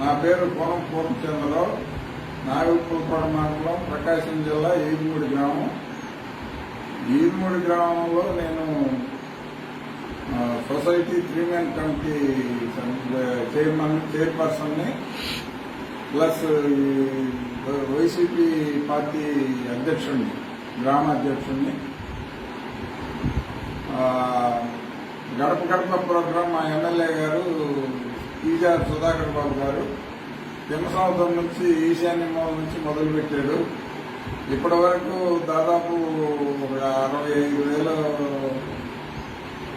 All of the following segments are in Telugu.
నా పేరు పొలం పూర్ణచంద్రరావు నాగపురపాడు మండలం ప్రకాశం జిల్లా ఈదుమూడి గ్రామం. ఈదుమూడి గ్రామంలో నేను society three man committee chairman చైర్పర్సన్ని plus ఈ వైసీపీ పార్టీ అధ్యక్షుడిని గ్రామ అధ్యక్షుడిని ఆ, గడప గడప ప్రోగ్రాం మా ఎమ్మెల్యే గారు ఈజార్ సుధాకర్ బాబు గారు. తిమ్మసముద్రం నుంచి ఈశాన్య మూల నుంచి మొదలుపెట్టాడు. ఇప్పటి వరకు దాదాపు ఒక అరవై ఐదు వేల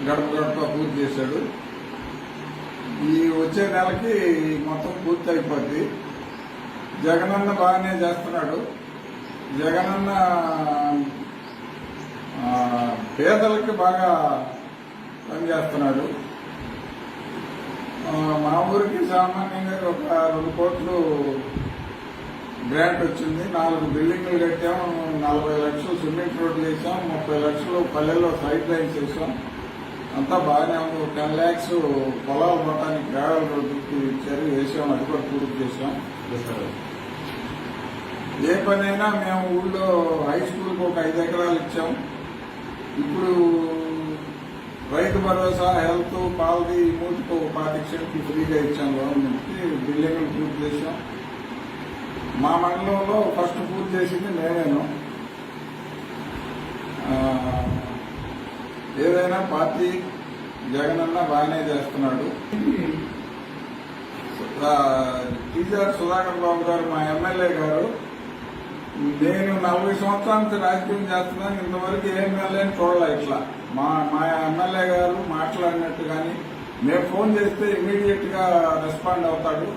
గడప గడప పూర్తి చేశాడు. ఈ వచ్చే నెలకి మొత్తం పూర్తి అయిపోద్ది. జగనన్న బాగానే చేస్తున్నాడు. జగనన్న ఆ, పేదలకి బాగా పనిచేస్తున్నాడు. మా ఊరికి సామాన్యంగా ఒక రెండు కోట్లు గ్రాంట్ వచ్చింది. నాలుగు బిల్డింగ్లు కట్టాం. నలభై లక్షలు సిమెంట్ రోడ్లు వేసాం. ముప్పై లక్షలు పల్లెల్లో సైడ్ లైన్స్ వేసాం అంతా బాగానే ఉంది. టెన్ ల్యాక్స్ పొలాలు మొత్తానికి గ్రావెల్ రోడ్డు ఇచ్చారు వేసాం. అది కూడా పూర్తి చేసాం. ఏ పనైనా మేము ఊళ్ళో హై స్కూల్కి ఒక ఐదు ఎకరాలు ఇచ్చాం. ఇప్పుడు రైతు భరోసా హెల్త్ పాలది మూటికి ఒక పాతిక్షకి ఫ్రీగా ఇచ్చాం గవర్నమెంట్కి బిల్డింగ్లు పూర్తి చేసాం మా మండలంలో ఫస్ట్ పూర్తి చేసింది నేనేను. ఏదైనా పార్టీ జగనన్న బాగానే చేస్తున్నాడు. టీజర్ సుధాకర్ బాబు గారు మా ఎమ్మెల్యే గారు నేను నలభై సంవత్సరాల నుంచి రాజకీయం చేస్తున్నాను. ఇంతవరకు ఏ ఎమ్మెల్యేని చూడలే ఇట్లా. మా మా ఎమ్మెల్యే గారు మాట్లాడినట్టు కానీ మేము ఫోన్ చేస్తే ఇమీడియట్గా రెస్పాండ్ అవుతాడు.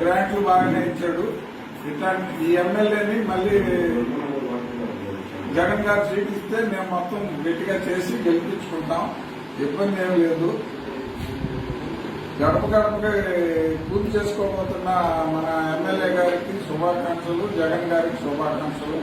గ్రాంట్లు బాగానే ఇచ్చాడు. ఇట్లాంటి ఈ ఎమ్మెల్యేని మళ్ళీ జగన్ గారు సీట్ ఇస్తే మేము మొత్తం గట్టిగా చేసి గెలిపించుకుంటాం. ఇబ్బంది ఏం లేదు. గడప గడపకి పూర్తి చేసుకోబోతున్న మన శుభాకాంక్షలు జగన్ గారికి శుభాకాంక్షలు.